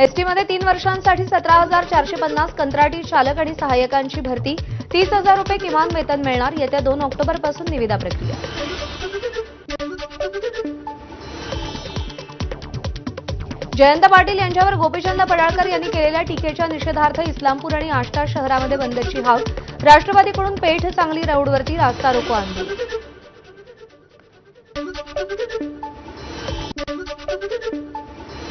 एसटीमध्ये तीन वर्षांसाठी सतरा हजार चारशे पन्नास कंत्राटी चालक आणि सहाय्यकांची भरती. तीस हजार रुपये किमान वेतन मिळणार येत्या दोन ऑक्टोबरपासून निविदा प्रक्रिया. जयंत पाटील यांच्यावर गोपीचंद पडाळकर यांनी केलेल्या टीकेच्या निषेधार्थ इस्लामपूर आणि आष्टा शहरामध्ये बंदची हाक राष्ट्रवादीकडून पेठ सांगली रोडवरती रास्ता रोको आंदोलन.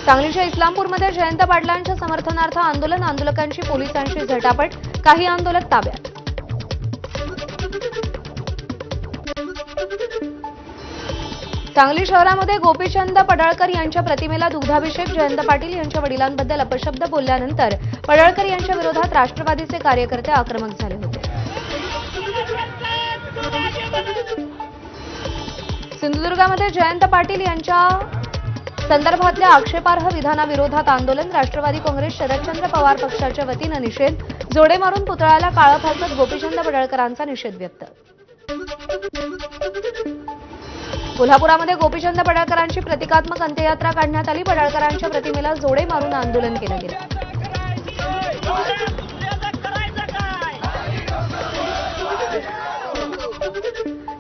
सांगलीच्या इस्लामपूरमध्ये जयंत पाटलांच्या समर्थनार्थ आंदोलन आंदोलकांची पोलिसांशी झटापट काही आंदोलक ताब्यात. सांगली शहरामध्ये गोपीचंद पडळकर यांच्या प्रतिमेला दुग्धाभिषेक जयंत पाटील यांच्या वडिलांबद्दल अपशब्द बोलल्यानंतर पडळकर यांच्या विरोधात राष्ट्रवादीचे कार्यकर्ते आक्रमक झाले होते. सिंधुदुर्गामध्ये जयंत पाटील यांच्या संदर्भातल्या आक्षेपार्ह विधानाविरोधात आंदोलन राष्ट्रवादी काँग्रेस शरदचंद्र पवार पक्षाच्या वतीनं निषेध. जोडे मारून पुतळ्याला काळं फासत गोपीचंद पडळकरांचा निषेध व्यक्त. कोल्हापुरामध्ये गोपीचंद पडळकरांची प्रतिकात्मक अंत्ययात्रा काढण्यात आली. पडळकरांच्या प्रतिमेला जोडे मारून आंदोलन केलं गेलं.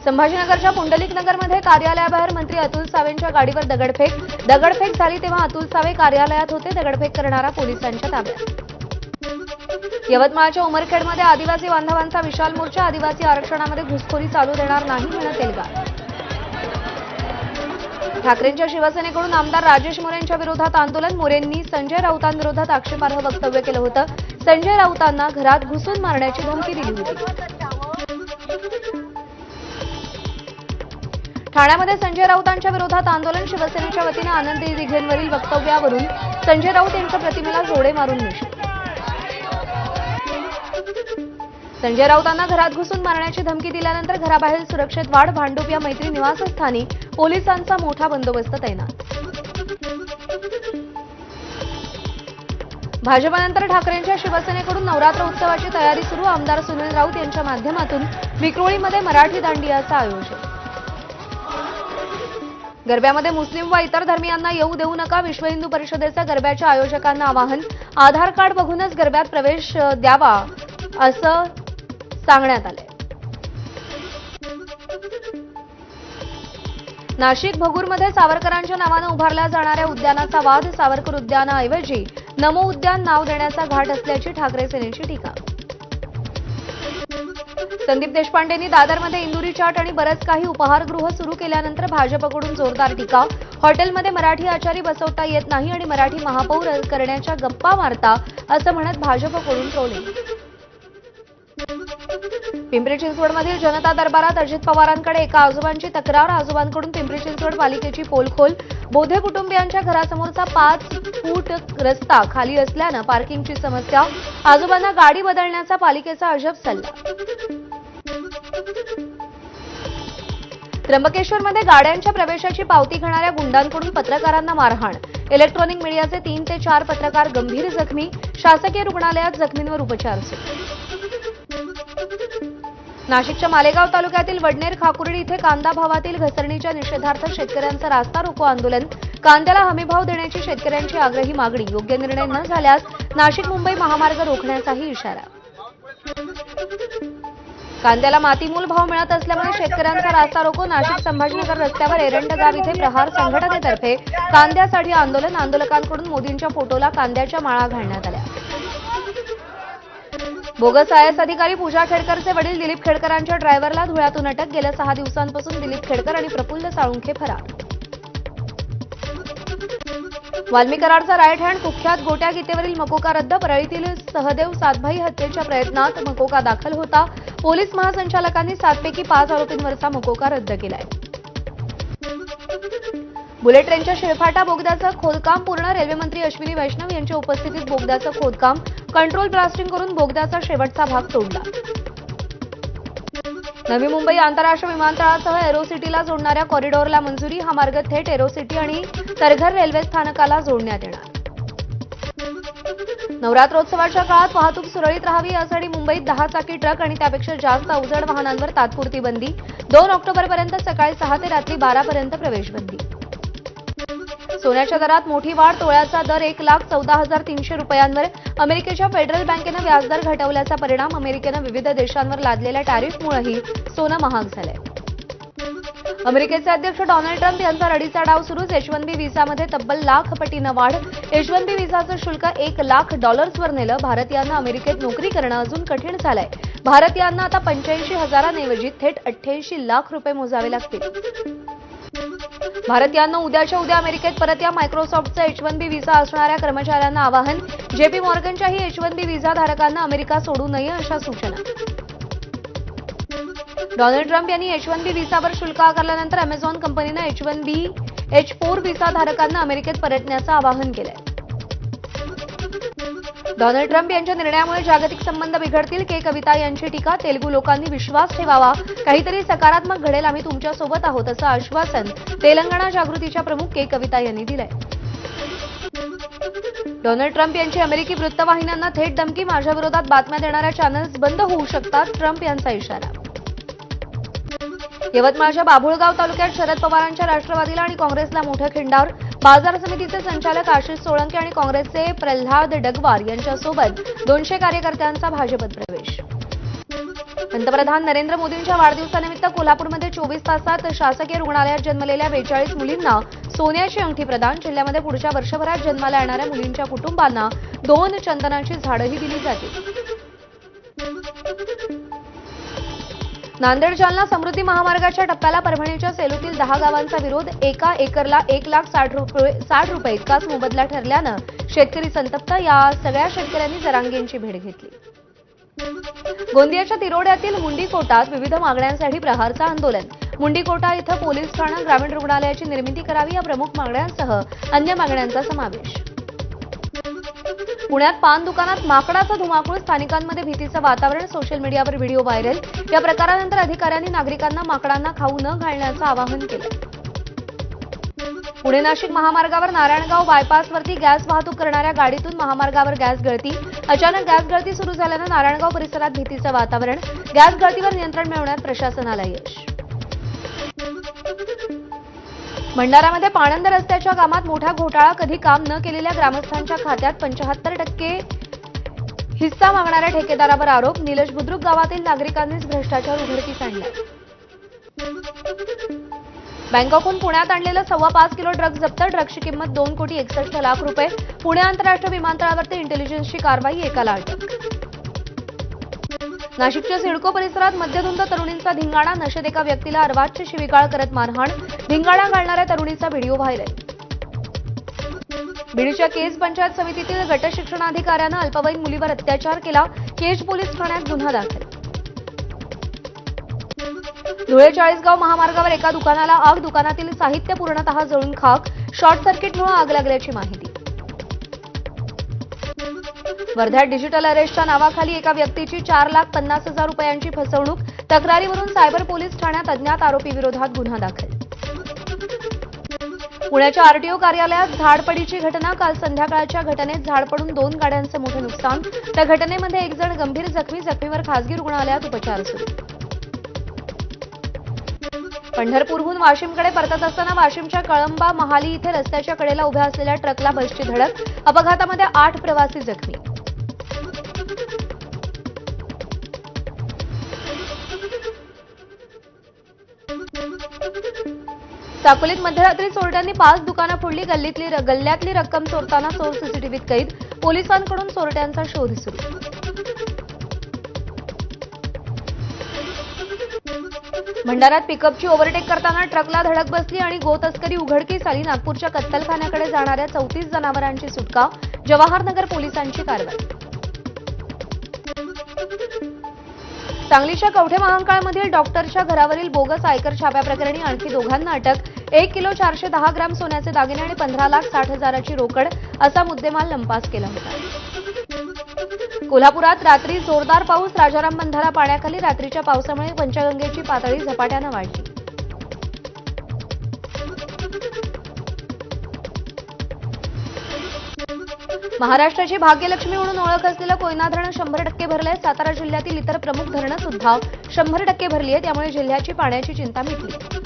संभाजीनगरच्या पुंडलिक नगरमध्ये कार्यालयाबाहेर मंत्री अतुल सावेंच्या गाडीवर दगडफेक. दगडफेक झाली तेव्हा अतुल सावे कार्यालयात होते. दगडफेक करणारा पोलिसांच्या ताब्यात. यवतमाळच्या उमरखेडमध्ये आदिवासी बांधवांचा विशाल मोर्चा आदिवासी आरक्षणामध्ये घुसखोरी चालू देणार नाही म्हणत एल्गार ठाकरेंच्या शिवसेनेकडून आमदार राजेश मोरेंच्या विरोधात आंदोलन. मोरेंनी संजय राऊतांविरोधात आक्षेपार्ह वक्तव्य केलं होतं. संजय राऊतांना घरात घुसून मारण्याची धमकी दिली होती. ठाण्यामध्ये संजय राऊतांच्या विरोधात आंदोलन शिवसेनेच्या वतीनं आनंदी दिघेंवरील वक्तव्यावरून संजय राऊत यांच्या प्रतिमेला जोडे मारून निषेध. संजय राऊतांना घरात घुसून मारण्याची धमकी दिल्यानंतर घराबाहेर सुरक्षेत वाढ भांडूप या मैत्री निवासस्थानी पोलिसांचा मोठा बंदोबस्त तैनात. भाजपानंतर ठाकरेंच्या शिवसेनेकडून नवरात्र उत्सवाची तयारी सुरू आमदार सुनील राऊत यांच्या माध्यमातून विक्रोळीमध्ये मराठी दांडियाचं आयोजन. गरब्यामध्ये मुस्लिम व इतर धर्मियांना येऊ देऊ नका विश्व हिंदू परिषदेचं गरब्याच्या आयोजकांना आवाहन. आधार कार्ड बघूनच गरब्यात प्रवेश द्यावा असं सांगण्यात आलंय. नाशिक भगूरमध्ये सावरकरांच्या नावानं उभारल्या जाणाऱ्या उद्यानाचा वाद सावरकर उद्यानाऐवजी नमो उद्यान नाव देण्याचा घाट असल्याची ठाकरे सेनेची टीका. संदीप देशपांडेंनी दादरमध्ये इंदुरी चाट आणि बरंच काही उपहारगृह सुरू केल्यानंतर भाजपकडून जोरदार टीका. हॉटेलमध्ये मराठी आचारी बसवता येत नाही आणि मराठी महापौर करण्याच्या गप्पा मारता असं म्हणत भाजपकडून ट्रोलिंग. पिंपरी चिंचवडमधील जनता दरबारात अजित पवारांकडे एका आजोबांची तक्रार. आजोबांकडून पिंपरी चिंचवड पालिकेची पोलखोल. बोधे कुटुंबियांच्या घरासमोरचा पाच फूट रस्ता खाली असल्यानं पार्किंगची समस्या. आजोबांना गाडी बदलण्याचा पालिकेचा अजब सल्ला. त्र्यंबकेश्वरमध्ये गाड्यांच्या प्रवेशाची पावती घेणाऱ्या गुंडांकडून पत्रकारांना मारहाण. इलेक्ट्रॉनिक मीडियाचे तीन ते चार पत्रकार गंभीर जखमी. शासकीय रुग्णालयात जखमींवर उपचार सुरू. नाशिकच्या मालेगाव तालुक्यातील वडनेर खाकुर्डी इथे कांदा भावातील घसरणीच्या निषेधार्थ शेतकऱ्यांचं रास्ता रोको आंदोलन. कांद्याला हमीभाव देण्याची शेतकऱ्यांची आग्रही मागणी. योग्य निर्णय न झाल्यास नाशिक मुंबई महामार्ग रोखण्याचाही इशारा. कांद्याला मातीमूल भाव मिळत असल्यामुळे शेतकऱ्यांचा रास्ता रोको नाशिक संभाजीनगर रस्त्यावर एरंडगाव इथे प्रहार संघटनेतर्फे कांद्यासाठी आंदोलन. आंदोलकांकडून मोदींच्या फोटोला कांद्याच्या माळा घालण्यात आल्या. बोगस आयएस अधिकारी पूजा खेडकरचे वडील दिलीप खेडकरांच्या ड्रायव्हरला धुळ्यातून अटक गेल्या सहा दिवसांपासून दिलीप खेडकर आणि प्रफुल्ल साळुंखे फरार. वाल्मी कराडचा राईट हँड कुख्यात गोट्या गीतेवरील मकोका रद्द परळीतील सहदेव सातभाई हत्येच्या प्रयत्नात मकोका दाखल होता. पोलीस महासंचालकांनी सातपैकी पाच आरोपींवरचा मकोका रद्द केलाय. बुलेट ट्रेनच्या शिळफाटा बोगद्याचं खोदकाम पूर्ण रेल्वेमंत्री अश्विनी वैष्णव यांच्या उपस्थितीत बोगद्याचं खोदकाम कंट्रोल ब्लास्टिंग करून बोगद्याचा शेवटचा भाग तोडला. नवी मुंबई आंतरराष्ट्रीय विमानतळासह एरोसिटीला जोडणाऱ्या कॉरिडॉरला मंजुरी हा मार्ग थेट एरोसिटी आणि तरघर रेल्वे स्थानकाला जोडण्यात येणार. नवरात्रोत्सवाच्या काळात वाहतूक सुरळीत राहावी यासाठी मुंबईत दहा चाकी ट्रक आणि त्यापेक्षा जास्त अवजड वाहनांवर तात्पुरती बंदी दोन ऑक्टोबरपर्यंत सकाळी सहा ते रात्री बारापर्यंत प्रवेशबंदी सोन्याच्या दरात मोठी वाढ तोळ्याचा दर एक लाख चौदा हजार तीनशे रुपयांवर. अमेरिकेच्या फेडरल बँकेनं व्याजदर घटवल्याचा परिणाम अमेरिकेनं विविध देशांवर लादलेल्या टॅरिफमुळेही सोनं महाग झालंय. अमेरिकेचे अध्यक्ष डोनाल्ड ट्रम्प यांचा रडीचा डाव सुरूच. एच वन बी व्हिसामध्ये तब्बल लाख पटीनं वाढ. एच वन बी व्हिसाचं शुल्क एक लाख डॉलर्सवर नेलं. भारतीयांना अमेरिकेत नोकरी करणं अजून कठीण झालंय. भारतीयांना आता पंच्याऐंशी हजारांऐवजी थेट अठ्ठ्याऐंशी लाख रुपये मोजावे लागतील. भारतीयांना उद्याच्या उद्या अमेरिकेत परत या मायक्रोसॉफ्टचा एच वन बी व्हिसा असणाऱ्या कर्मचाऱ्यांना आवाहन. जेपी मॉर्गनच्याही एच वन बी व्हिसा धारकांना अमेरिका सोडू नये अशा सूचना. डोनाल्ड ट्रम्प यांनी एच वन बी व्हिसावर शुल्क आकारल्यानंतर अमेझॉन कंपनीनं H one B H four visa धारकांना अमेरिकेत परतण्याचं आवाहन केलंय. डोनाल्ड ट्रम्प यांच्या निर्णयामुळे जागतिक संबंध बिघडतील. के. कविता यांची टीका तेलुगू लोकांनी विश्वास ठेवावा. काहीतरी सकारात्मक घडेल आम्ही तुमच्यासोबत आहोत असं आश्वासन तेलंगणा जागृतीच्या प्रमुख के. कविता यांनी दिलंय. डोनाल्ड ट्रम्प यांची अमेरिकी वृत्तवाहिन्यांना थेट धमकी माझ्याविरोधात बातम्या देणाऱ्या चॅनल्स बंद होऊ शकतात ट्रम्प यांचा इशारा. यवतमाळच्या बाभुळगाव तालुक्यात शरद पवारांच्या राष्ट्रवादीला आणि काँग्रेसला मोठ्या खिंडावर बाजार समितीचे संचालक आशिष सोळंके आणि काँग्रेसचे प्रल्हाद डगवार यांच्यासोबत दोनशे कार्यकर्त्यांचा भाजपत प्रवेश. पंतप्रधान नरेंद्र मोदींच्या वाढदिवसानिमित्त कोल्हापूरमध्ये चोवीस तासात शासकीय रुग्णालयात जन्मलेल्या बेचाळीस मुलींना सोन्याची अंगठी प्रदान. जिल्ह्यामध्ये पुढच्या वर्षभरात जन्माला येणाऱ्या मुलींच्या कुटुंबांना दोन चंदनाची झाडंही दिली जातील. नांदेड जालना समृद्धी महामार्गाच्या टप्प्याला परभणीच्या सेलूतील दहा गावांचा विरोध एका एकरला एक लाख साठ रुपये साठ रुपये इतकाच मोबदला ठरल्यानं शेतकरी संतप्त. या सगळ्या शेतकऱ्यांनी जरांगेंची भेट घेतली. गोंदियाच्या तिरोड्यातील मुंडीकोटात विविध मागण्यांसाठी प्रहारचं आंदोलन. मुंडीकोटा इथं पोलीस ठाणं ग्रामीण रुग्णालयाची निर्मिती करावी या प्रमुख मागण्यांसह अन्य मागण्यांचा समावेश. पुण्यात पान दुकानात माकडाचा धुमाकूळ स्थानिकांमध्ये भीतीचं वातावरण सोशल मीडियावर व्हिडिओ व्हायरल या प्रकारानंतर अधिकाऱ्यांनी नागरिकांना माकडांना खाऊ न घालण्याचं आवाहन केलं. पुणे नाशिक महामार्गावर नारायणगाव बायपासवरती गॅस वाहतूक करणाऱ्या गाडीतून महामार्गावर गॅस गळती. अचानक गॅस गळती सुरू झाल्यानं नारायणगाव परिसरात भीतीचं वातावरण. गॅस गळतीवर नियंत्रण मिळवण्यात प्रशासनाला यश. भंडाऱ्यामध्ये पाणंद रस्त्याच्या कामात मोठा घोटाळा. कधी काम न केलेल्या ग्रामस्थांच्या खात्यात पंचाहत्तर टक्के हिस्सा मागणाऱ्या ठेकेदारावर आरोप. निलज बुद्रुक गावातील नागरिकांनीच भ्रष्टाचार उघडकीस आणला. बँकॉकहून पुण्यात आणलेलं सव्वा पाच किलो ड्रग्ज जप्त. ड्रग्जची किंमत दोन कोटी एकसष्ट लाख रुपये. पुणे आंतरराष्ट्रीय विमानतळावरती इंटेलिजन्सची कारवाई एकाला अटक. नाशिकच्या सिडको परिसरात मध्यधुंद तरुणींचा धिंगाणा नशेत एका व्यक्तीला अर्वाच्य शिवीगाळ करत मारहाण धिंगाणा घालणाऱ्या तरुणीचा व्हिडिओ व्हायरल. बीडच्या केज पंचायत समितीतील गट शिक्षणाधिकाऱ्यानं अल्पवयीन मुलीवर अत्याचार केला केज पोलीस ठाण्यात गुन्हा दाखल. धुळे चाळीसगाव महामार्गावर एका दुकानाला आग दुकानातील साहित्य पूर्णतः जळून खाक शॉर्ट सर्किटमुळे आग लागल्याची माहिती. वर्ध्यात डिजिटल अरेस्टच्या नावाखाली एका व्यक्तीची चार लाख पन्नास हजार रुपयांची फसवणूक. तक्रारीवरून सायबर पोलीस ठाण्यात अज्ञात आरोपी विरोधात गुन्हा दाखल. पुण्याच्या आरटीओ कार्यालयात झाडपडीची घटना. काल संध्याकाळच्या घटनेत झाड पडून दोन गाड्यांचं मोठं नुकसान. त्या घटनेमध्ये एक जण गंभीर जखमी. जखमीवर खासगी रुग्णालयात उपचार सुरू. पंढरपूरहून वाशिमकडे परतत असताना वाशिमच्या कळंबा महाली इथे रस्त्याच्या कडेला उभ्या असलेल्या ट्रकला बसची धडक अपघातामध्ये आठ प्रवासी जखमी. साकोलीत मध्यरात्री चोरट्यांनी पाच दुकानं फोडली गल्लीतली गल्ल्यातली रक्कम चोरताना चोर सीसीटीव्हीत कैद पोलिसांकडून चोरट्यांचा शोध सुरू. भंडाऱ्यात पिकअपची ओव्हरटेक करताना ट्रकला धडक बसली आणि गोतस्करी उघडकीस आली. नागपूरच्या कत्तलखान्याकडे जाणाऱ्या चौतीस जनावरांची सुटका जवाहरनगर पोलिसांची कारवाई. सांगलीच्या कवठे महांकाळमधील डॉक्टरच्या घरावरील बोगस आयकर छाप्याप्रकरणी आणखी दोघांना अटक. एक किलो चारशे दहा ग्राम सोन्याचे दागिने आणि पंधरा लाख साठ हजाराची रोकड असा मुद्देमाल लंपास केला होता. कोल्हापुरात रात्री जोरदार पाऊस राजाराम बंधारा पाण्याखाली रात्रीच्या पावसामुळे पंचगंगेची पातळी झपाट्यानं वाढली. महाराष्ट्राची भाग्यलक्ष्मी म्हणून ओळख असलेलं कोयना धरण शंभर टक्के भरलंय. सातारा जिल्ह्यातील इतर प्रमुख धरणं सुद्धा शंभर टक्के भरली आहे त्यामुळे जिल्ह्याची पाण्याची चिंता मिटली.